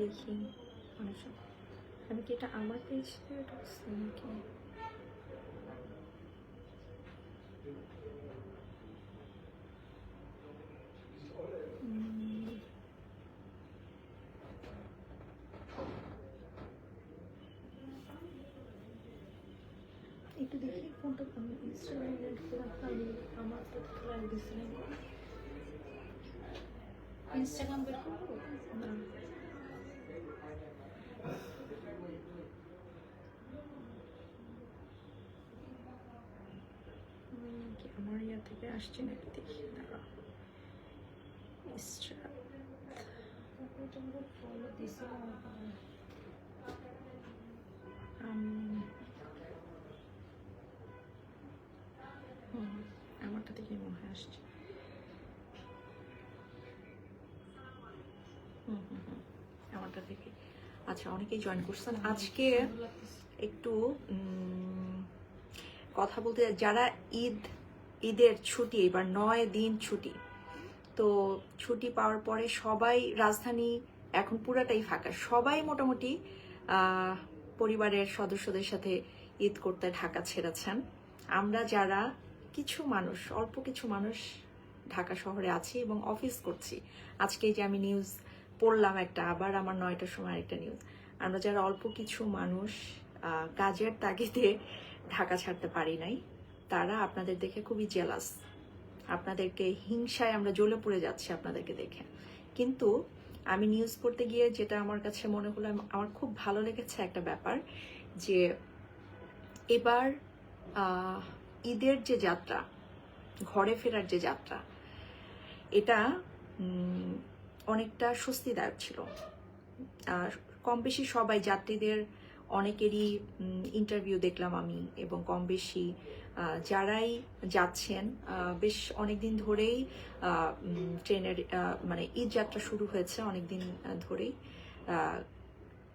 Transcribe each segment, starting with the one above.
দেখি অনেক সময়। আমি কি এটা আমার পেজ থেকে ঢুকছি নাকি একটু দেখি ফোনটা আমি ইনস্টাগ্রামে ঢুকে রাখা আমি আমার তো লাইভ দিছিলাম ইনস্টাগ্রাম বের করব? না উম, কি আমার ইয়া থেকে আসছে নাকি? দেখি আমারটা থেকে মনে হয় আসছে। আমারটা থেকে। আচ্ছা অনেকেই জয়েন করছেন। আজকে একটু কথা বলতে যারা ঈদ ঈদের ছুটি, এবার নয় দিন ছুটি। তো ছুটি পাওয়ার পরে সবাই রাজধানী এখন পুরাটাই ফাঁকা। সবাই মোটামুটি পরিবারের সদস্যদের সাথে ঈদ করতে ঢাকা ছেড়েছেন। আমরা যারা, কিছু মানুষ, অল্প কিছু মানুষ ঢাকা শহরে আছি এবং অফিস করছি। আজকে যে আমি নিউজ পড়লাম একটা, আবার আমার নয়টার সময় একটা নিউজ আমরা যারা অল্প কিছু মানুষ কাজের তাগিদে ঢাকা ছাড়তে পারি নাই তারা আপনাদের দেখে খুবই জেলাস আপনাদেরকে হিংসায় আমরা জ্বলে পড়ে যাচ্ছি আপনাদেরকে দেখে। কিন্তু আমি নিউজ পড়তে গিয়ে যেটা আমার কাছে মনে হলো আমার খুব ভালো লেগেছে একটা ব্যাপার যে এবার ঈদের যে যাত্রা, ঘরে ফেরার যে যাত্রা, এটা অনেকটা স্বস্তিদায়ক ছিল। কম বেশি সবাই যাত্রীদের অনেকেরই ইন্টারভিউ দেখলাম আমি এবং কম বেশি যারাই যাচ্ছেন বেশ অনেকদিন ধরেই ট্রেনের মানে ঈদ যাত্রা শুরু হয়েছে অনেকদিন ধরেই।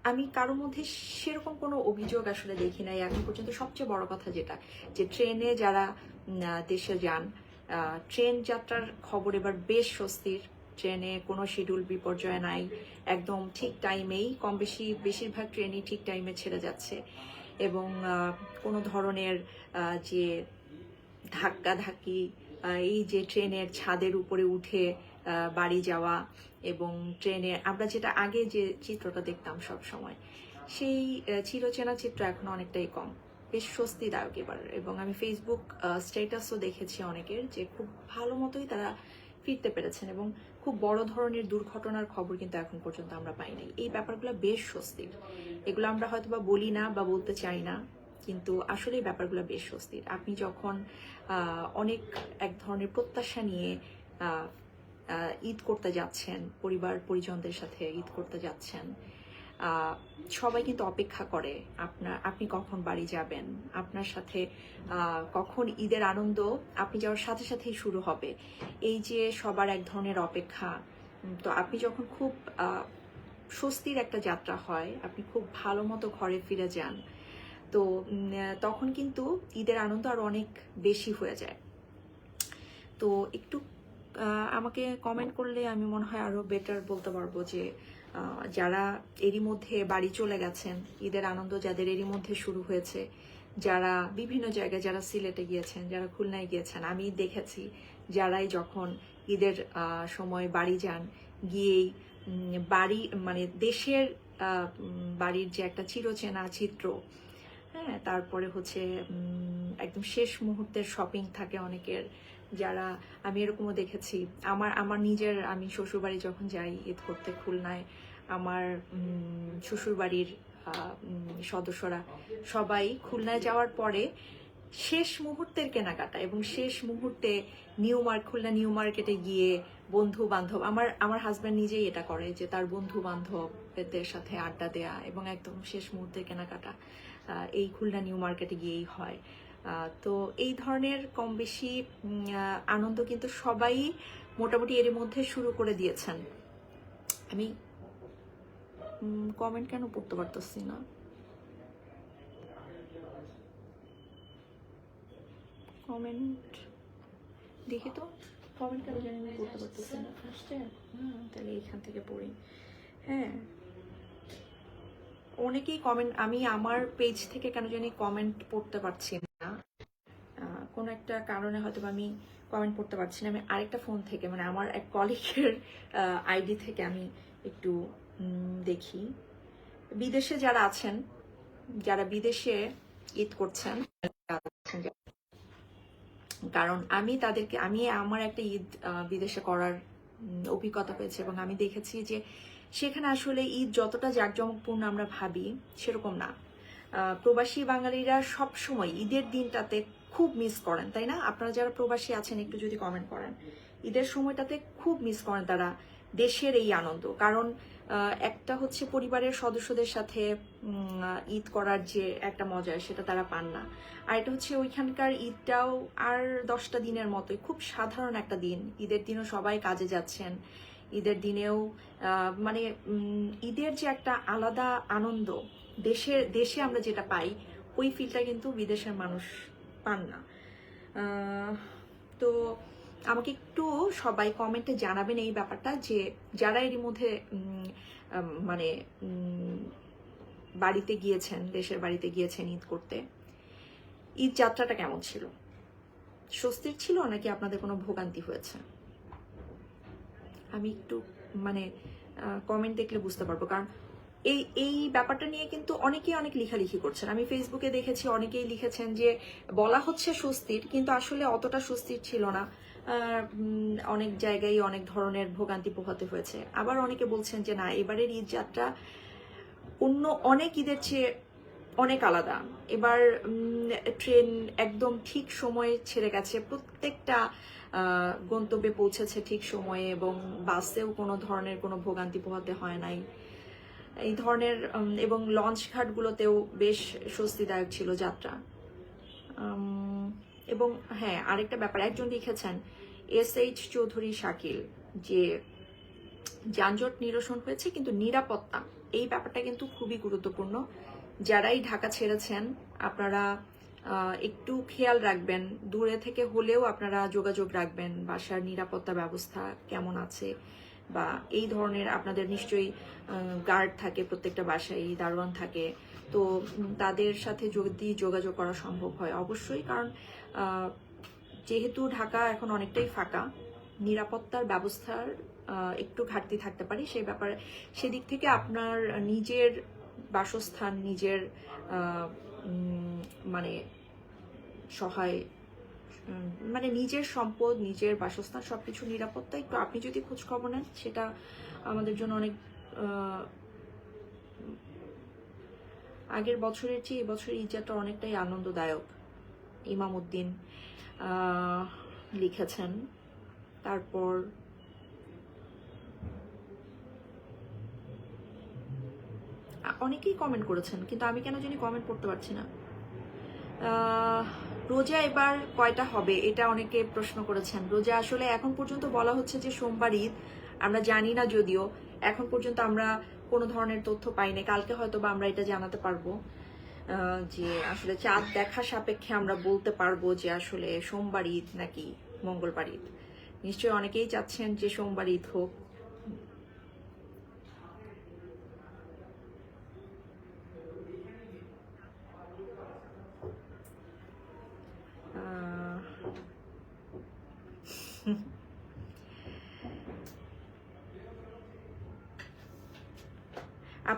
আমি কারও মধ্যে সেরকম কোনো অভিযোগ আসলে দেখি নাই। এখন পর্যন্ত সবচেয়ে বড় কথা যেটা, যে ট্রেনে যারা দেশে যান ট্রেন যাত্রার খবর এবার বেশ স্বস্তির। ট্রেনে কোনো শিডিউল বিপর্যয় নাই। একদম ঠিক টাইমেই কম বেশি বেশিরভাগ ট্রেনই ঠিক টাইমে ছেড়ে যাচ্ছে। এবং কোনো ধরনের যে ধাক্কা ধাক্কি এই যে ট্রেনের ছাদের উপরে উঠে বাড়ি যাওয়া এবং ট্রেনে, আমরা যেটা আগে যে চিত্রটা দেখতাম সব সময়, সেই চিরচেনা চিত্র এখন অনেকটাই কম। বেশ স্বস্তিদায়ক এবার। এবং আমি ফেসবুক স্ট্যাটাসও দেখেছি অনেকের যে খুব ভালো মতোই তারা ফিরতে পেরেছেন এবং খুব বড় ধরনের দুর্ঘটনার খবর কিন্তু এখন পর্যন্ত আমরা পাইনি। এই ব্যাপারগুলো বেশ স্বস্তির। এগুলো আমরা হয়তো বা বলি না বা বলতে চাই না, কিন্তু আসলে ব্যাপারগুলো বেশ স্বস্তির। আপনি যখন অনেক এক ধরনের প্রত্যাশা নিয়ে ঈদ করতে যাচ্ছেন পরিবার পরিজনদের সাথে ঈদ করতে যাচ্ছেন সবাই কিন্তু অপেক্ষা করে আপনার, আপনি কখন বাড়ি যাবেন? আপনার সাথে কখন ঈদের আনন্দ আপনি যাওয়ার সাথে সাথেই শুরু হবে। এই যে সবার এক ধরনের অপেক্ষা তো আপনি যখন খুব স্বস্তির একটা যাত্রা হয়, আপনি খুব ভালো মতো ঘরে ফিরে যান, তো তখন কিন্তু ঈদের আনন্দ আরও অনেক বেশি হয়ে যায়। তো একটু আমাকে কমেন্ট করলে আমি মনে হয় আরও বেটার বলতে পারব যে যারা এরই মধ্যে বাড়ি চলে গেছেন, ঈদের আনন্দ যাদের এরই মধ্যে শুরু হয়েছে, যারা বিভিন্ন জায়গায় যারা সিলেটে গিয়েছেন, যারা খুলনায় গিয়েছেন, আমি দেখেছি যারাই যখন ঈদের সময় বাড়ি যান, গিয়েই বাড়ি মানে দেশের বাড়ির যে একটা চিরচেনা চিত্র হ্যাঁ তারপরে হচ্ছে একদম শেষ মুহূর্তের শপিং থাকে অনেকের, যারা, আমি এরকমও দেখেছি, আমার আমার নিজের, আমি শ্বশুরবাড়ি যখন যাই ঈদ করতে খুলনায় আমার শ্বশুরবাড়ির সদস্যরা সবাই খুলনায় যাওয়ার পরে শেষ মুহূর্তের কেনাকাটা এবং শেষ মুহূর্তে নিউ মার্ক, খুলনা নিউ মার্কেটে গিয়ে বন্ধু বান্ধব আমার আমার হাজব্যান্ড নিজেই এটা করে যে তার বন্ধু বান্ধবদের সাথে আড্ডা দেয়া এবং একদম শেষ মুহূর্তের কেনাকাটা এই খুলনা নিউ মার্কেটে গিয়েই হয়। তো এই ধরনের কম বেশি আনন্দ কিন্তু সবাই মোটামুটি এর মধ্যে শুরু করে দিয়েছেন। আমি কমেন্ট কেন পড়তে পারতেছি না? কমেন্ট দেখি তো কমেন্ট কেন জানি আমি পড়তে পারতেছি না। আসছে হুম তাহলে এইখান থেকে পড়ি। হ্যাঁ। অনেকেই কমেন্ট আমি আমার পেজ থেকে কেন জানি কমেন্ট পড়তে পারছি না। কোনো একটা কারণে হয়তো আমি কমেন্ট পড়তে পারছি না। আমি আরেকটা ফোন থেকে মানে আমার এক কলিগের আইডি থেকে আমি একটু দেখি। বিদেশে যারা আছেন, যারা বিদেশে ঈদ করছেন কারণ আমি তাদেরকে, আমি আমার একটা ঈদ বিদেশে করার অভিজ্ঞতা হয়েছে এবং আমি দেখেছি যে সেখানে আসলে ঈদ যতটা জাঁকজমকপূর্ণ আমরা ভাবি, সেরকম না। প্রবাসী বাঙালিরা সব সময় ঈদের দিনটাতে খুব মিস করেন, তাই না? আপনারা যারা প্রবাসী আছেন, একটু যদি কমেন্ট করেন। ঈদের সময়টাতে খুব মিস করেন তারা। দেশের এই আনন্দ। কারণ একটা হচ্ছে পরিবারের সদস্যদের সাথে ঈদ করার যে একটা মজা, সেটা তারা পান না। আর এটা হচ্ছে ওইখানকার ঈদটাও আর দশটা দিনের মতোই। খুব সাধারণ একটা দিন। ঈদের দিনও সবাই কাজে যাচ্ছেন। ঈদের দিনেও মানে ঈদের যে একটা আলাদা আনন্দ, দেশের, দেশে আমরা যেটা পাই, ওই ফিলটা কিন্তু বিদেশের মানুষ পান না। তো আমাকে একটু সবাই কমেন্টে জানাবেন এই ব্যাপারটা যে যারা এরই মধ্যে মানে বাড়িতে গিয়েছেন, দেশের বাড়িতে গিয়েছেন ঈদ করতে, ঈদ যাত্রাটা কেমন ছিল? স্বস্তির ছিল নাকি আপনাদের কোনো ভোগান্তি হয়েছে? আমি একটু মানে কমেন্ট দেখলে বুঝতে পারব। কারণ এই এই ব্যাপারটা নিয়ে কিন্তু অনেকেই অনেক লেখালেখি করছেন। আমি ফেসবুকে দেখেছি অনেকেই লিখেছেন যে বলা হচ্ছে স্বস্তির, কিন্তু আসলে অতটা স্বস্তির ছিল না। অনেক জায়গায় অনেক ধরনের ভোগান্তি পোহাতে হয়েছে। আবার অনেকে বলছেন যে, না, এবারের ঈদ যাত্রা অন্য অনেক ঈদের চেয়ে অনেক আলাদা। এবার ট্রেন একদম ঠিক সময়ে ছেড়ে গেছে। প্রত্যেকটা গন্তব্যে পৌঁছেছে ঠিক সময়ে এবং বাসেও কোনো ধরনের কোনো ভোগান্তি পোহাতে হয় নাই। এই ধরনের এবং লঞ্চ ঘাটগুলোতেও বেশ স্বস্তিদায়ক ছিল যাত্রা। এবং হ্যাঁ আরেকটা ব্যাপার, একজন লিখেছেন এস এইচ চৌধুরী শাকিল যে যানজট নিরসন হয়েছে কিন্তু নিরাপত্তা, এই ব্যাপারটা কিন্তু খুবই গুরুত্বপূর্ণ। যারাই ঢাকা ছেড়েছেন, আপনারা একটু খেয়াল রাখবেন, দূরে থেকে হলেও আপনারা যোগাযোগ রাখবেন, বাসার নিরাপত্তা ব্যবস্থা কেমন আছে বা এই ধরনের আপনাদের নিশ্চয়ই গার্ড থাকে, প্রত্যেকটা বাসায় দারোয়ান থাকে। তো তাদের সাথে যদি যোগাযোগ করা সম্ভব হয় অবশ্যই, কারণ যেহেতু ঢাকা এখন অনেকটাই ফাঁকা, নিরাপত্তার ব্যবস্থার একটু ঘাটতি থাকতে পারে, সেই ব্যাপারে সেদিক থেকে আপনার নিজের বাসস্থান, নিজের মানে সহায় মানে নিজের সম্পদ, নিজের বাসস্থান, সবকিছু নিরাপত্তা, একটু আপনি যদি খোঁজ খবর নেন, সেটা আমাদের জন্য অনেক আগের বছরের চেয়ে এবছরের ঈদযাত্রা অনেকটাই আনন্দদায়ক। ইমামউদ্দিন লিখেছেন। তারপর অনেকেই কমেন্ট করেছেন, কিন্তু আমি কেন জানি কমেন্ট করতে পারছি না। রোজা এবার কয়টা হবে এটা অনেকে প্রশ্ন করেছেন। রোজা আসলে এখন পর্যন্ত বলা হচ্ছে যে সোমবার ঈদ, আমরা জানি না যদিও। এখন পর্যন্ত আমরা কোনো ধরনের তথ্য পাইনি, কালকে হয়তো বা আমরা এটা জানাতে পারব। যে আসলে চাঁদ দেখা সাপেক্ষে আমরা বলতে পারব যে আসলে সোমবার ঈদ নাকি মঙ্গলবার ঈদ। নিশ্চয়ই অনেকেই চাচ্ছেন যে সোমবার ঈদ হোক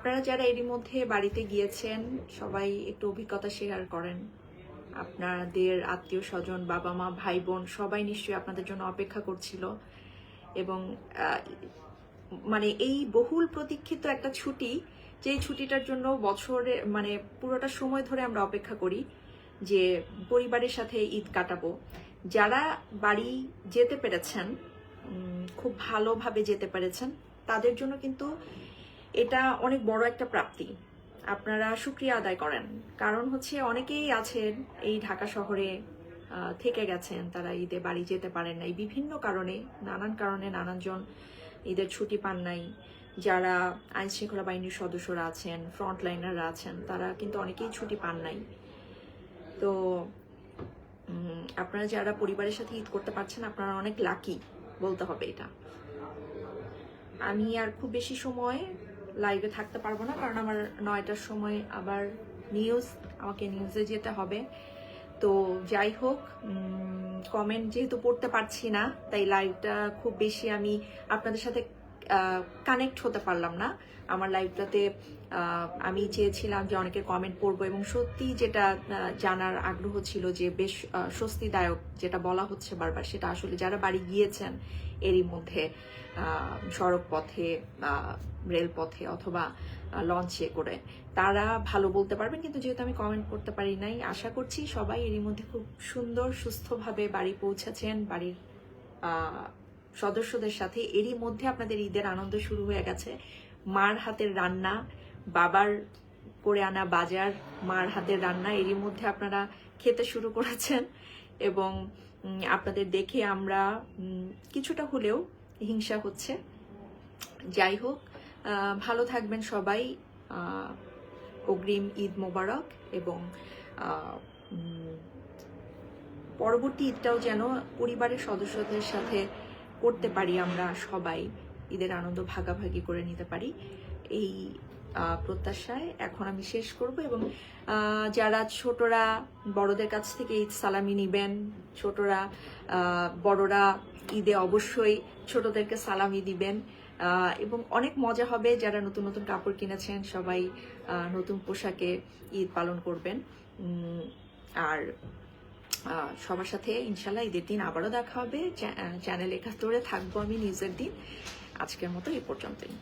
আপনারা যারা এরই মধ্যে বাড়িতে গিয়েছেন, সবাই একটু অভিজ্ঞতা শেয়ার করেন। আপনাদের আত্মীয় স্বজন, বাবা মা, ভাই বোন, সবাই নিশ্চয়ই আপনাদের জন্য অপেক্ষা করছিল। এবং মানে এই বহুল প্রতীক্ষিত একটা ছুটি, যেই ছুটিটার জন্য বছরে মানে পুরোটা সময় ধরে আমরা অপেক্ষা করি যে পরিবারের সাথে ঈদ কাটাবো। যারা বাড়ি যেতে পেরেছেন খুব ভালোভাবে যেতে পেরেছেন, তাদের জন্য কিন্তু এটা অনেক বড় একটা প্রাপ্তি। আপনারা সুক্রিয়া আদায় করেন। কারণ হচ্ছে অনেকেই আছেন এই ঢাকা শহরে থেকে গেছেন। তারা ঈদে বাড়ি যেতে পারেন নাই। বিভিন্ন কারণে, নানান কারণে নানানজন ঈদের ছুটি পান নাই। যারা আইন শৃঙ্খলা বাহিনীর সদস্যরা আছেন ফ্রন্ট লাইনাররা আছেন, তারা কিন্তু অনেকেই ছুটি পান নাই। তো আপনারা যারা পরিবারের সাথে ঈদ করতে পারছেন, আপনারা অনেক লাকি বলতে হবে এটা। আমি আর খুব বেশি সময় লাইভে থাকতে পারব না, কারণ আমার নয়টার সময় আবার নিউজ আমাকে নিউজে যেতে হবে। তো যাই হোক কমেন্ট যেহেতু পড়তে পারছি না, তাই লাইভটা খুব বেশি আমি আপনাদের সাথে কানেক্ট হতে পারলাম না। আমার লাইফটাতে আমি চেয়েছিলাম যে অনেকের কমেন্ট পড়ব এবং সত্যি যেটা জানার আগ্রহ ছিল যে বেশ স্বস্তিদায়ক যেটা বলা হচ্ছে বারবার, সেটা আসলে যারা বাড়ি গিয়েছেন, এরই মধ্যে সড়ক পথে রেলপথে অথবা লঞ্চে করে, তারা ভালো বলতে পারবেন। কিন্তু যেহেতু আমি কমেন্ট করতে পারি নাই, আশা করছি সবাই এরই মধ্যে খুব সুন্দর, সুস্থভাবে বাড়ি পৌঁছেছেন। বাড়ির সদস্যদের সাথে এরই মধ্যে আপনাদের ঈদের আনন্দ শুরু হয়ে গেছে। মার হাতের রান্না, বাবার করে আনা বাজার, মার হাতের রান্না, এরই মধ্যে আপনারা খেতে শুরু করেছেন। এবং আপনাদের দেখে আমরা কিছুটা হলেও হিংসা হচ্ছে। যাই হোক ভালো থাকবেন সবাই। অগ্রিম ঈদ মোবারক এবং পরবর্তী ঈদটাও যেন পরিবারের সদস্যদের সাথে করতে পারি আমরা সবাই, ঈদের আনন্দ ভাগাভাগি করে নিতে পারি। এই প্রত্যাশায় এখন আমি শেষ করব এবং যারা ছোটরা, বড়দের কাছ থেকে ঈদ সালামি নিবেন, ছোটরা বড়রা ঈদে অবশ্যই ছোটদেরকে সালামি দিবেন এবং অনেক মজা হবে যারা নতুন নতুন কাপড় কিনেছেন, সবাই নতুন পোশাকে ঈদ পালন করবেন। আর সবার সাথে ইনশাল্লাহ ঈদের দিন আবারও দেখা হবে। চ্যানেল একাত্তরে থাকব আমি নিউজের দিন। আজকের মতো এই পর্যন্তই।